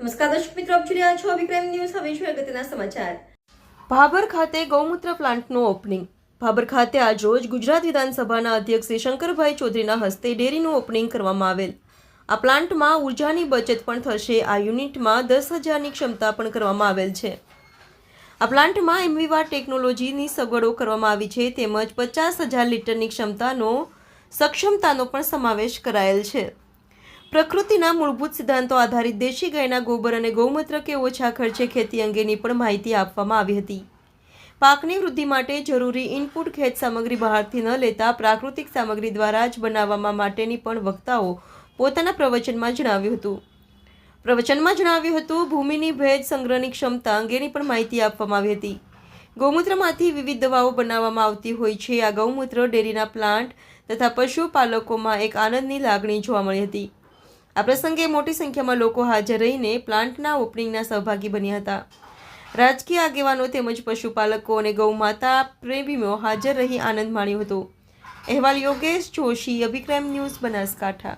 નમસ્કાર દર્શક મિત્રો, આપ જોઈ રહ્યા છો વિક્રમ ન્યૂઝ. હવે જોઈએ અગત્યના સમાચાર. ભાભર ખાતે ગૌમૂત્ર પ્લાન્ટનું ઓપનિંગ ભાભર ખાતે આજરોજ ગુજરાત વિધાનસભાના અધ્યક્ષ શંકરભાઈ ચૌધરીના હસ્તે ડેરીનું ઓપનિંગ કરવામાં આવેલ. આ પ્લાન્ટમાં ઉર્જાની બચત પણ થશે. આ યુનિટમાં દસ હજારની ક્ષમતા પણ કરવામાં આવેલ છે. આ પ્લાન્ટમાં એમવીવાર ટેકનોલોજીની સગવડો કરવામાં આવી છે. તેમજ પચાસ હજાર લીટરની ક્ષમતાનો, સક્ષમતાનો પણ સમાવેશ કરાયેલ છે. પ્રકૃતિના મૂળભૂત સિદ્ધાંતો આધારિત દેશી ગાયના ગોબર અને ગૌમૂત્ર કે ઓછા ખર્ચે ખેતી અંગેની પણ માહિતી આપવામાં આવી હતી. પાકની વૃદ્ધિ માટે જરૂરી ઇનપુટ ખેત સામગ્રી બહારથી ન લેતા પ્રાકૃતિક સામગ્રી દ્વારા જ બનાવવામાં માટેની પણ વક્તાઓ પોતાના પ્રવચનમાં જણાવ્યું હતું. પ્રવચનમાં જણાવ્યું હતું, ભૂમિની ભેજ સંગ્રહની ક્ષમતા અંગેની પણ માહિતી આપવામાં આવી હતી. ગૌમૂત્રમાંથી વિવિધ દવાઓ બનાવવામાં આવતી હોય છે. આ ગૌમૂત્ર ડેરીના પ્લાન્ટ તથા પશુપાલકોમાં એક આનંદની લાગણી જોવા મળી હતી. આ પ્રસંગે મોટી સંખ્યામાં લોકો હાજર રહીને પ્લાન્ટના ઓપનિંગના સહભાગી બન્યા હતા. રાજકીય આગેવાનો તેમજ પશુપાલકો અને ગૌમાતા પ્રેમીઓ હાજર રહી આનંદ માણ્યો હતો. અહેવાલ યોગેશ જોશી, અભિક્રમ ન્યૂઝ બનાસકાંઠા.